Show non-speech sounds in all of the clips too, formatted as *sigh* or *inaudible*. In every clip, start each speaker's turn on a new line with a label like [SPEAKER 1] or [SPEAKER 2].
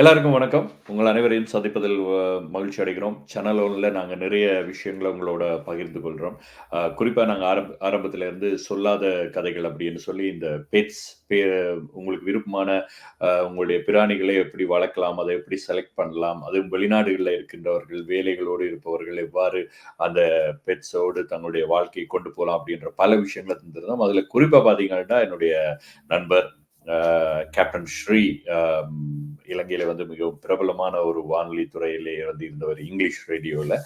[SPEAKER 1] எல்லாருக்கும் வணக்கம். உங்கள் அனைவரையும் சந்திப்பதில் மகிழ்ச்சி அடைகிறோம். சேனல் ஒன்றில் நாங்கள் நிறைய விஷயங்கள உங்களோட பகிர்ந்து கொள்கிறோம் குறிப்பாக நாங்கள் ஆரம்ப ஆரம்பத்திலேருந்து சொல்லாத கதைகள் அப்படின்னு சொல்லி இந்த பெட்ஸ் பே உங்களுக்கு விருப்பமான உங்களுடைய பிராணிகளை எப்படி வளர்க்கலாம்? அதை எப்படி செலக்ட் பண்ணலாம்? அதுவும் வெளிநாடுகளில் இருக்கின்றவர்கள், வேலைகளோடு இருப்பவர்கள் எவ்வாறு அந்த பெட்ஸோடு தங்களுடைய வாழ்க்கையை கொண்டு போகலாம் அப்படின்ற பல விஷயங்களை தந்திருந்தோம். அதில் குறிப்பாக பார்த்தீங்கன்னா, என்னுடைய நண்பர் கேப்டன் ஸ்ரீ இலங்கையில் இலங்கையில வந்து மிகவும் பிரபலமான ஒரு வானொலி துறையிலே வந்து இருந்தவர். இங்கிலீஷ் ரேடியோவில்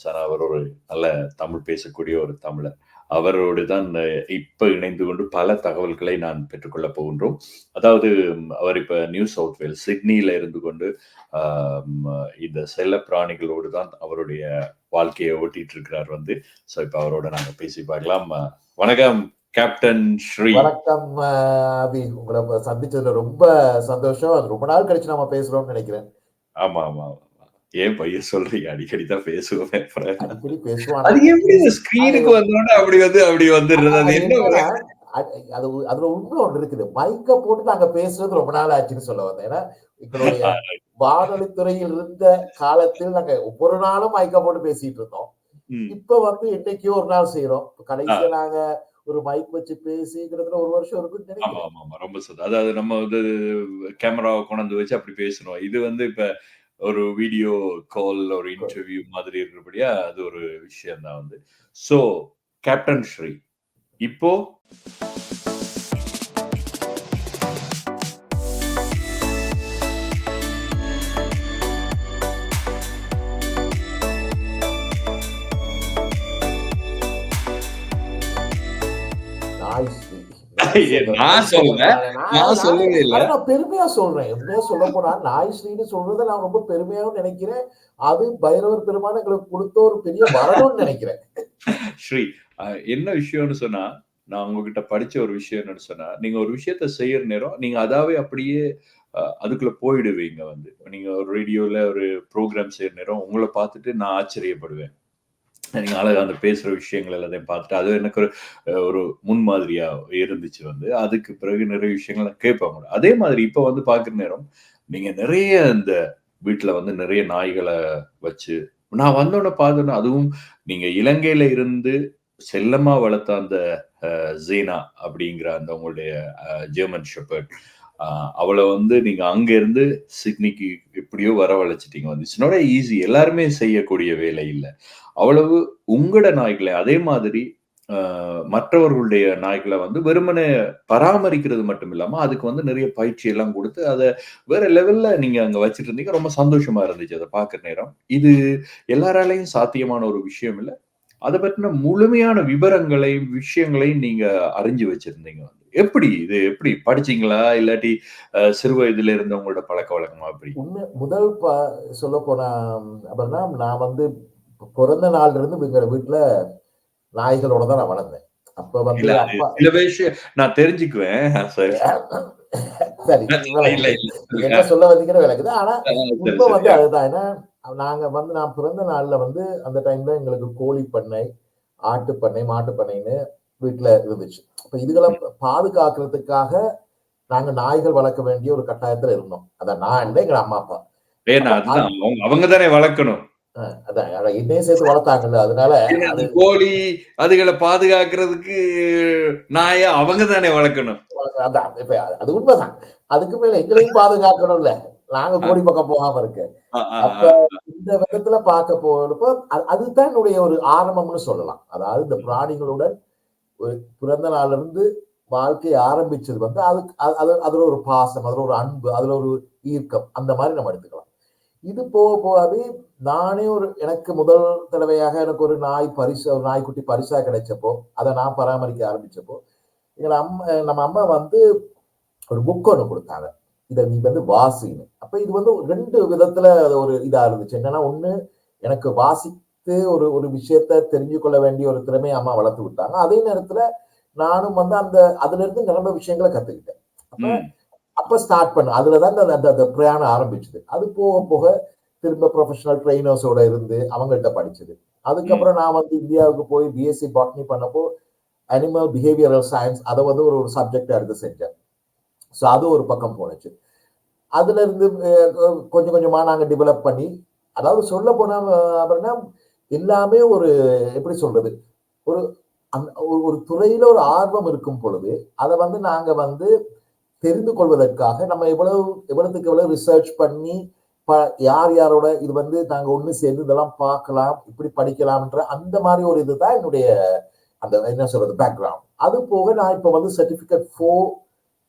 [SPEAKER 1] சார் அவர் ஒரு நல்ல தமிழ் பேசக்கூடிய ஒரு தமிழர். அவரோடு தான் இப்போ இணைந்து கொண்டு பல தகவல்களை நான் பெற்றுக்கொள்ளப் போகின்றோம். அதாவது அவர் இப்போ நியூ சவுத் வேல் சிட்னியில இருந்து கொண்டு இந்த செல்ல பிராணிகளோடு தான் அவருடைய வாழ்க்கையை ஓட்டிட்டு இருக்கிறார் வந்து. ஸோ இப்போ அவரோட நாங்கள் பேசி பார்க்கலாம். வணக்கம் கேப்டன் ஸ்ரீ.
[SPEAKER 2] வணக்கம் அபி. உங்கள சந்திச்சதுல ரொம்ப சந்தோஷம். அது ரொம்ப நாள் கழிச்சு நாம பேசுறோம்னு நெனைக்கிறேன்.
[SPEAKER 1] ஆமா, ஆமா. ஏன் பொய்ய சொல்றீங்க? அடிக்கடி தான் பேசுவோமே.
[SPEAKER 2] அடிக்கடி பேசுவோம்.
[SPEAKER 1] அது எப்படி ஸ்க்ரீனுக்கு வந்தோனே அப்படி வந்து அப்படி வந்துடுறது? அது என்ன
[SPEAKER 2] அது அது அதுல உண்மை ஒண்ணு இருக்குது. மைக்க போட்டு நாங்க பேசுறது ரொம்ப நாள் ஆச்சுன்னு சொல்ல வந்தேன். ஏன்னா, எங்களுடைய. *laughs* வானொலி துறையில் இருந்த காலத்தில் நாங்க ஒவ்வொரு நாளும் மைக்க போட்டு பேசிட்டு இருந்தோம். இப்ப வந்து என்னைக்கோ ஒரு நாள் செய்றோம்.
[SPEAKER 1] ஆ.
[SPEAKER 2] கடைசியா நாங்க ஒரு மைக் வச்சு பேசி கிட்டத்தட்ட 1 வருஷம் இருக்கும்னு
[SPEAKER 1] ஆமா,
[SPEAKER 2] நெனைக்கிறேன்.
[SPEAKER 1] ஆமா, ஆமா. ரொம்ப சந்தோஷம். அதாவது நம்ம வந்து கேமராவ கொண்டாந்து வச்சு அப்படி பேசணும். இது வந்து இப்ப ஒரு வீடியோ கால், ஒரு இன்டர்வியூ மாதிரி இருக்கிறபடியா அது ஒரு விஷயம் தான் வந்து. So captain Sri. இப்போ நான்.
[SPEAKER 2] நான்
[SPEAKER 1] நான்
[SPEAKER 2] நான்
[SPEAKER 1] சொல்லவே இல்ல.
[SPEAKER 2] ஆனா நான் பெருமையா சொல்றேன். உண்மையா சொல்லப்போனா நாய் ஸ்ரீன்னு சொல்றத நான் ரொம்ப பெருமையாவும் நெனைக்கிறேன். அது பைரவர் பெருமான் எங்களுக்கு குடுத்த ஒரு பெரிய வரம்னு நெனைக்கிறேன். *laughs*
[SPEAKER 1] ஸ்ரீ, என்ன விஷயம்னு சொன்னா, நான் உங்ககிட்ட படிச்ச ஒரு விஷயம் என்னன்னு சொன்னா, நீங்க ஒரு விஷயத்த செய்யற நேரம், நீங்க அதாவே அப்படியே அதுக்குள்ள போயிடுவீங்க வந்து. நீங்க ஒரு ரேடியோல ஒரு புரோகிராம் செய்யற நேரம், உங்கள பார்த்துட்டு நான் ஆச்சரியப்படுவேன். நீங்கள் அழகாக அந்த பேசுற விஷயங்கள் எல்லாத்தையும் பார்த்துட்டு, அது எனக்கு ஒரு ஒரு முன்மாதிரியாக இருந்துச்சு வந்து. அதுக்கு பிறகு நிறைய விஷயங்கள் கேட்பாங்க அதே மாதிரி இப்போ வந்து பார்க்குற நேரம், நீங்கள் நிறைய இந்த வீட்டில் வந்து நிறைய நாய்களை வச்சு நான் வந்தோடனே பார்த்தோனே அதுவும் நீங்கள் இலங்கையில இருந்து செல்லமா வளர்த்த அந்த ஜீனா அப்படிங்கிற அந்த உங்களுடைய ஜெர்மன் ஷெப்பர்ட். அவளை வந்து நீங்க அங்க இருந்து சிட்னிக்கு எப்படியோ வரவழைச்சிட்டீங்க வந்து. It's not easy. எல்லாருமே செய்யக்கூடிய வேலை இல்லை அவ்வளவு உங்களோட நாய்களை அதே மாதிரி மற்றவர்களுடைய நாய்களை வந்து வெறுமனே பராமரிக்கிறது மட்டும் இல்லாம, அதுக்கு வந்து நிறைய பயிற்சி எல்லாம் கொடுத்து அதை வேற லெவல்ல நீங்க அங்க வச்சுட்டு இருந்தீங்க. ரொம்ப சந்தோஷமா இருந்துச்சு அதை பார்க்குற நேரம். இது எல்லாராலையும் சாத்தியமான ஒரு விஷயம் இல்லை அதை பற்றின முழுமையான விவரங்களையும், விஷயங்களையும் நீங்க அறிஞ்சு வச்சிருந்தீங்க வந்து. எப்படி? இது எப்படி? படிச்சீங்களா? இல்லாட்டி சிறு வயதில இருந்த உங்களோட பழக்கவழக்கமா எப்படி?
[SPEAKER 2] முதல் ப சொல்லப்போனா அப்படின்னா, நான் வந்து பொறந்த நாள்ல இருந்து எங்க வீட்ல நாய்களோட தான் நான் வளர்ந்தேன். அப்ப வந்து
[SPEAKER 1] சில விஷயம் நான் தெரிஞ்சுக்குவேன். சரி, சரி.
[SPEAKER 2] என்ன சொல்ல வந்தீங்கன்னு விளக்குது. ஆனா
[SPEAKER 1] சரி.
[SPEAKER 2] வந்து அதுதான். ஏன்னா, நாங்க வந்து நான் பிறந்த நாள்ல வந்து அந்த டைம்ல எங்களுக்கு கோழி பண்ணை, ஆட்டு பண்ணை, மாட்டு பண்ணைன்னு வீட்ல இருந்துச்சு. அப்ப இதுகள. பாதுகாக்கிறதுக்காக நாங்க நாய்கள் வளர்க்க வேண்டிய ஒரு கட்டாயத்துல இருந்தோம். அதான் நான் இல்ல, எங்க அம்மா, அப்பா. அது.
[SPEAKER 1] அவங்க தானே வளர்க்கணும்.
[SPEAKER 2] அதான் அத என்னையும் சேர்த்து வளர்த்தாங்கல்ல. அதனால அது
[SPEAKER 1] கோழி அதுகள பாதுகாக்கிறதுக்கு நாய அவங்க தானே வளர்க்கணும்.
[SPEAKER 2] அதான் இப்ப அது உண்மைதான். அதுக்கு மேல எங்களையும் பாதுகாக்கணும்ல. நாங்க. கோழி பக்கம் போகாம இருக்க. அப்ப. இந்த விதத்துல பார்க்க போறப்போ, அது அதுதான் என்னுடைய ஒரு ஆரம்பம்னு சொல்லலாம். அதாவது இந்த. பிராணிகளுடன் பிறந்த நாள்ல இருந்து வாழ்க்கைய ஆரம்பிச்சது வந்து அதுக்கு அது அது அதுல ஒரு பாசம், அதுல ஒரு அன்பு, அதுல ஒரு ஈர்க்கம். அந்த மாதிரி நம்ம எடுத்துக்கலாம். இது போக போகவே நானே ஒரு எனக்கு முதல் தடவையாக எனக்கு ஒரு நாய் பரிசு ஒரு நாய்க்குட்டி பரிசா கிடைச்சப்போ, அதை நான் பராமரிக்க ஆரம்பிச்சப்போ, எங்களை அம்மா நம்ம அம்மா வந்து ஒரு புக் ஒன்று கொடுத்தாங்க இதை நீ வந்து வாசின்னு. அப்ப இது வந்து ரெண்டு விதத்துல அது ஒரு இதா இருந்துச்சு. என்னன்னா, ஒண்ணு எனக்கு வாசி வாசித்து ஒரு ஒரு விஷயத்த தெரிஞ்சு கொள்ள வேண்டிய ஒரு திறமைய அம்மா வளர்த்து விட்டாங்க. அதே நேரத்துல நானும் வந்து அந்த அதிலிருந்து நிரம்ப விஷயங்கள கத்துக்கிட்டேன். அப்ப ஸ்டார்ட் பண்ணேன். அதுல தான் அந்த அந்த பிரயாணம் ஆரம்பிச்சது. அது போக போக திரும்ப ப்ரொஃபஷனல் ட்ரெய்னர்ஸோட இருந்து அவங்கள்ட்ட படிச்சது. அதுக்கப்புறம் நான் வந்து இந்தியாவுக்கு போய் பிஎஸ்சி பாட்னி பண்ணப்போ, அனிமல் பிஹேவியரல் சயன்ஸ் அத வந்து ஒரு ஒரு சப்ஜெக்ட்டா எடுத்து செஞ்சேன். ஸோ அது ஒரு பக்கம் போணுச்சு. அதுல இருந்து கொஞ்சம் கொஞ்சமா நாங்க டெவலப் பண்ணி அதாவது சொல்ல போனா அப்படின்னா எல்லாமே ஒரு எப்படி சொல்றது ஒரு அந் ஒரு- ஒரு துறையில ஒரு ஆர்வம் இருக்கும் பொழுது அதை வந்து நாங்க வந்து தெரிந்து கொள்வதற்காக நம்ம எவ்வளவு எவ்வளவுக்கு எவ்வளவு ரிசர்ச் பண்ணி ப- யார் யாரோட இது வந்து நாங்கள் ஒன்று சேர்ந்து இதெல்லாம் பார்க்கலாம் இப்படி படிக்கலாம்ன்ற அந்த மாதிரி ஒரு இதுதான் என்னுடைய அந்த என்ன சொல்றது பேக்ரவுண்ட் அது போக நான் இப்போ வந்து certificate four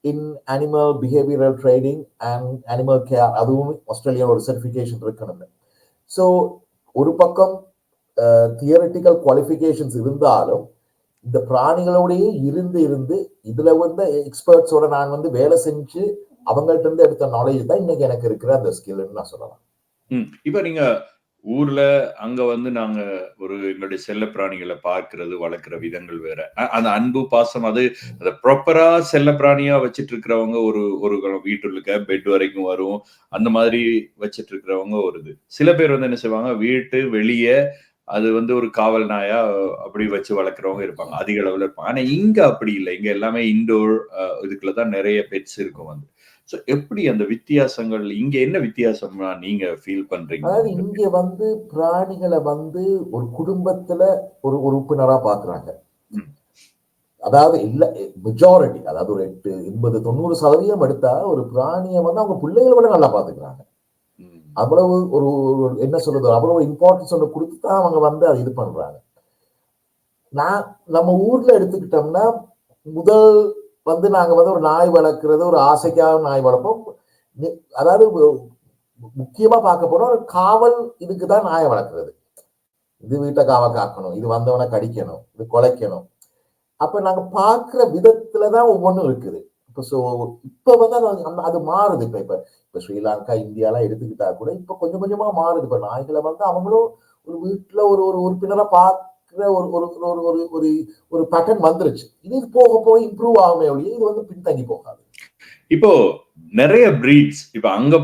[SPEAKER 2] in animal behavioural training and animal care அதுவும் ஆஸ்திரேலியா ஒரு சர்டிஃபிகேஷன் இருக்கணும் ஸோ ஒரு பக்கம் தியரட்டிக்கல் குவாலிஃபிகேஷன்ஸ் இருந்தாலும் இந்த பிராணிகளோடையே இருந்து இருந்து இதுல வந்து எக்ஸ்பர்ட்ஸோட நான் வந்து வேலை செஞ்சு அவங்கள்ட்ட இருந்து எடுத்த நாலேஜ் தான் இன்னைக்கு எனக்கு இருக்கிற அந்த ஸ்கில்னு நான் சொல்லலாம்.
[SPEAKER 1] இப்ப நீங்க ஊர்ல அங்க வந்து நாங்க ஒரு எங்களுடைய செல்ல பிராணிகளை பார்க்கிறது வளர்க்கிற விதங்கள் வேற. அந்த அன்பு பாசம் அது அதை ப்ராப்பரா செல்ல பிராணியா வச்சிட்டு இருக்கிறவங்க ஒரு ஒரு வீட்டுல பெட் வரைக்கும் வரும். அந்த மாதிரி வச்சிட்டு இருக்கிறவங்க ஒரு இது. சில பேர் வந்து என்ன செய்வாங்க வீட்டு வெளியே அது வந்து ஒரு காவல் நாயா அப்படி வச்சு வளர்க்குறவங்க இருப்பாங்க. அதிக அளவுல இருப்பாங்க. ஆனா இங்க அப்படி இல்லை. இங்க எல்லாமே இண்டோர் இதுக்குள்ள தான் நிறைய பெட்ஸ் இருக்கும் வந்து. ஸோ எப்படி அந்த வித்தியாசங்கள் இங்க என்ன வித்தியாசம்னா நீங்க ஃபீல் பண்றீங்க?
[SPEAKER 2] அதாவது இங்க வந்து பிராணிகளை வந்து ஒரு குடும்பத்துல ஒரு உறுப்பினரா பாக்குறாங்க. அதாவது இல்ல மெஜாரிட்டி அதாவது ஒரு எட்டு எண்பது தொண்ணூறு சதவீதம் எடுத்தா ஒரு பிராணியை வந்து அவங்க பிள்ளைகளை விட நல்லா பாத்துக்கிறாங்க. அவ்வளவு ஒரு ஒரு என்ன சொல்றது அவ்வளவு இம்பார்ட்டன்ஸ் ஒன்று கொடுத்து தான் அவங்க வந்து அதை இது பண்றாங்க. நான் நம்ம ஊர்ல எடுத்துக்கிட்டோம்னா முதல் வந்து நாங்க வந்து ஒரு நாய் வளர்க்கறது ஒரு ஆசைக்காக நாய் வளர்ப்போம். அதாவது முக்கியமா பார்க்க போனா ஒரு காவல் இதுக்கு தான் நாயை வளர்க்கறது. இது வீட்டை காவ காக்கணும் இது வந்தவனை கடிக்கணும் இது குலைக்கணும். அப்ப நாங்க பார்க்குற விதத்துல தான் ஒவ்வொன்றும் இருக்குது. இப்போ ஸோ இப்போ வந்து அது அது மாறுது. இப்போ இப்போ இப்போ ஸ்ரீலங்கா இந்தியாலாம் எடுத்துக்கிட்டா கூட இப்போ கொஞ்சம் கொஞ்சமா மாறுது. இப்போ நாய்களை வந்து அவங்களும் ஒரு வீட்டில் ஒரு ஒரு உறுப்பினராக பார்க்குற ஒரு ஒரு ஒரு ஒரு ஒரு ஒரு பேட்டர்ன் வந்துருச்சு. இது போக போக இம்ப்ரூவ் ஆகுமே ஒழிய இது வந்து பின்தங்கி போகாது.
[SPEAKER 1] இப்போ நிறைய பிரீட்ஸ் இப்போ அங்க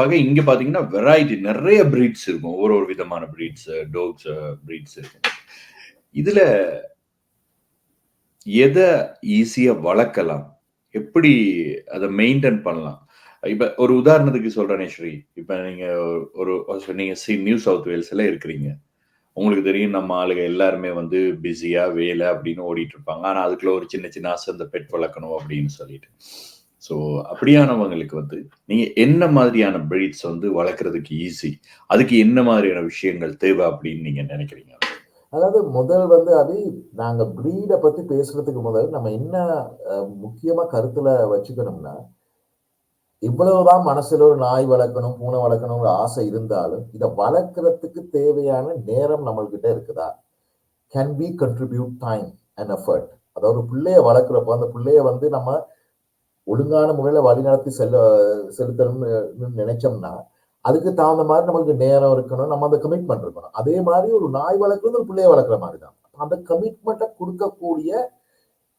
[SPEAKER 1] பார்க்க இங்க பாத்தீங்கன்னா வெரைட்டி நிறைய பிரீட்ஸ் இருக்கும். ஒரு ஒரு விதமான பிரீட்ஸ் டோக்ஸ் பிரீட்ஸ் இருக்கும் இதுல எதை ஈஸியா வளர்க்கலாம்? எப்படி அதை மெயின்டைன் பண்ணலாம்? இப்ப ஒரு உதாரணத்துக்கு சொல்றேனே ஸ்ரீ. இப்ப நீங்க ஒரு ஒரு- சி நியூ சவுத் வேல்ஸ்ல இருக்கிறீங்க. உங்களுக்கு தெரியும் நம்ம ஆளுங்க எல்லாருமே வந்து பிஸியா வேலை அப்படின்னு ஓடிட்டு இருப்பாங்க ஆனா அதுக்குள்ள ஒரு சின்ன சின்ன ஆசை அந்த பெட் வளர்க்கணும் அப்படின்னு சொல்லிட்டு. ஸோ அப்படியானவங்களுக்கு வந்து நீங்க என்ன மாதிரியான பிரீட்ஸ் வந்து வளர்க்குறதுக்கு ஈஸி அதுக்கு என்ன மாதிரியான விஷயங்கள் தேவை அப்படின்னு நீங்க நினைக்கிறீங்க?
[SPEAKER 2] அதாவது முதல் வந்து அது நாங்கள் பிரீடை பற்றி பேசுறதுக்கு முதல் நம்ம என்ன முக்கியமாக கருத்தில் வச்சுக்கணும்னா இவ்வளவுதான் மனசுல ஒரு நாய் வளர்க்கணும் பூனை வளர்க்கணுங்கிற ஆசை இருந்தாலும் இதை வளர்க்கறதுக்கு தேவையான நேரம் நம்மள்கிட்ட இருக்குதா? Can be contribute time and effort அதாவது ஒரு பிள்ளைய வளர்க்குறப்போ அந்த பிள்ளைய வந்து நம்ம ஒழுங்கான முறையில் வழிநடத்தி செல்ல செலுத்தணும்னு நினைச்சோம்னா அதுக்கு தகுந்த மாதிரி நம்மளுக்கு நேரம் இருக்கணும் நம்ம அந்த கமிட்மெண்ட் இருக்கணும். அதே மாதிரி ஒரு நாய் வளர்க்குறது ஒரு பிள்ளைய வளர்க்குற மாதிரி தான் அந்த கமிட்மெண்ட்டை கொடுக்கக்கூடிய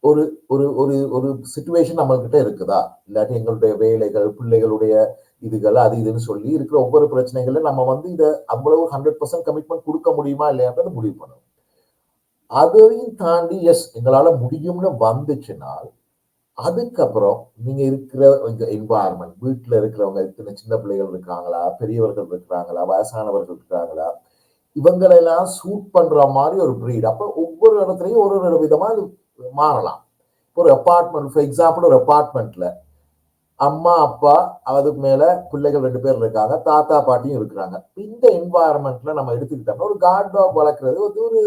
[SPEAKER 2] ஒரு ஒரு ஒரு ஒரு சுச்சுவேஷன் நம்மகிட்ட இருக்குதா? இல்லாட்டி எங்களுடைய வேலைகள் பிள்ளைகளுடைய இதுகள் அது இதுன்னு சொல்லி இருக்கிற ஒவ்வொரு பிரச்சனைகளை நம்ம வந்து இதை அவ்வளவு ஹண்ட்ரட் பர்சன்ட் கமிட்மெண்ட் கொடுக்க முடியுமா இல்லையான்றது முடிவு பண்ணணும். அதையும் தாண்டி எஸ் எங்களால் முடியும்னு வந்துச்சுனால் அதுக்கப்புறம் நீங்க இருக்கிற என்வாயர்மெண்ட் வீட்டில் இருக்கிறவங்க இத்தனை சின்ன பிள்ளைகள் இருக்காங்களா பெரியவர்கள் இருக்கிறாங்களா வயசானவர்கள் இருக்கிறாங்களா இவங்களெல்லாம் சூட் பண்ற மாதிரி ஒரு ப்ரீட் அப்ப ஒவ்வொரு இடத்துலையும் ஒரு ஒரு விதமா அது மாறலாம். ஒரு அப்பார்ட்மெண்ட் ஃபார் எக்ஸாம்பிள் ஒரு அப்பார்ட்மெண்ட்ல அம்மா அப்பா அதுக்கு மேல பிள்ளைகள் ரெண்டு பேர் இருக்காங்க தாத்தா பாட்டியும் இருக்கிறாங்க. இந்த என்வாயர்மெண்ட்ல நம்ம எடுத்துக்கிட்டோம்னா ஒரு கார்ட் டாக் வளர்க்குறது வந்து ஒரு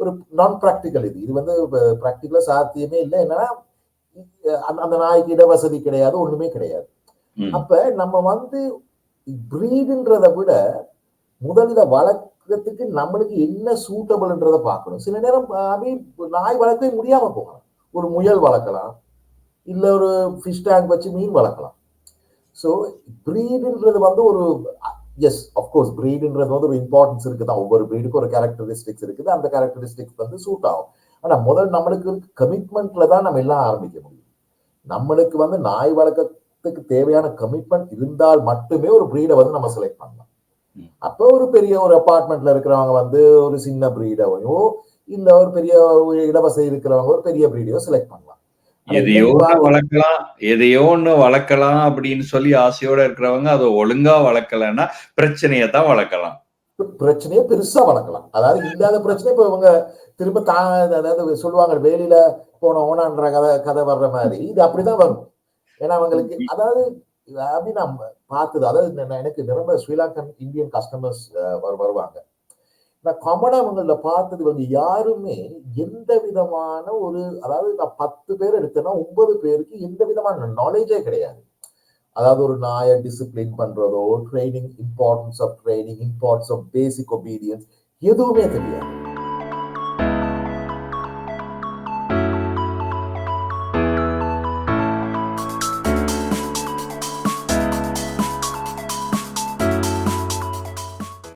[SPEAKER 2] ஒரு நான் ப்ராக்டிக்கல் இது. இது வந்து ப்ராக்டிக்கலா சாத்தியமே இல்லை. என்னன்னா அந்த நாய்க்கு இட வசதி கிடையாது ஒண்ணுமே கிடையாது. அப்ப நம்ம வந்து பிரீடுன்றதை விட முதல் இதை வளர்க்கறதுக்கு நம்மளுக்கு என்ன சூட்டபிள்ன்றதை பார்க்கணும். சில நேரம் நாய் வளர்க்கவே முடியாம போகலாம். ஒரு முயல் வளர்க்கலாம். இல்ல ஒரு ஃபிஷ் டேங்க் வச்சு மீன் வளர்க்கலாம். ஸோ பிரீடுன்றது வந்து ஒரு எஸ் அஃப்கோர்ஸ் பிரீடுன்றது வந்து ஒரு இம்பார்ட்டன்ஸ் இருக்குதான். ஒவ்வொரு பிரீடுக்கும் ஒரு கேரக்டரிஸ்டிக்ஸ் இருக்குது. அந்த கேரக்டரிஸ்டிக்ஸ் வந்து சூட் ஆகும். ஆனா முதல் நம்மளுக்கு கமிட்மெண்ட்ல தான் நம்ம எல்லாம் ஆரம்பிக்க முடியும். நம்மளுக்கு வந்து நாய் வளர்க்கறதுக்கு தேவையான கமிட்மெண்ட் இருந்தால் மட்டுமே ஒரு பிரீடை வந்து நம்ம செலக்ட் பண்ணலாம். அப்போ ஒரு பெரிய ஒரு அபார்ட்மெண்ட்ல இருக்கிறவங்க வந்து ஒரு சின்ன பிரீடையோ இல்ல ஒரு பெரிய இடவசதி இருக்கிறவங்க ஒரு பெரிய பிரீடையோ செலக்ட் பண்ணலாம்.
[SPEAKER 1] எதையோ வளர்க்கலாம் எதையோ ஒண்ணு வளர்க்கலாம் அப்படின்னு சொல்லி ஆசையோட இருக்கிறவங்க அதை ஒழுங்கா வளர்க்கலைன்னா பிரச்சனையை தான் வளர்க்கலாம்.
[SPEAKER 2] பிரச்சனையை பெருசா வளர்க்கலாம். அதாவது இல்லாத பிரச்சனை இப்ப இவங்க திரும்ப தா அதாவது சொல்லுவாங்க வேலியில போன ஓனான்ற கதை கதை வர்ற மாதிரி. இது அப்படிதான் வரும். ஏன்னா அவங்களுக்கு அதாவது அப்படி நான் பார்த்தது அதாவது எனக்கு நிரம்ப ஸ்ரீலங்கன் இந்தியன் கஸ்டமர்ஸ் வருவாங்க. நான் காமனா அவங்கள பார்த்தது வந்து யாருமே எந்த விதமான ஒரு அதாவது நான் பத்து பேர் எடுத்தேன்னா ஒன்பது பேருக்கு எந்த விதமான நாலேஜே கிடையாது. அதாவது ஒரு நாயை டிசிப்ளின் பண்றதோ training importance of training importance of basic obedience எதுவுமே தெரியாது.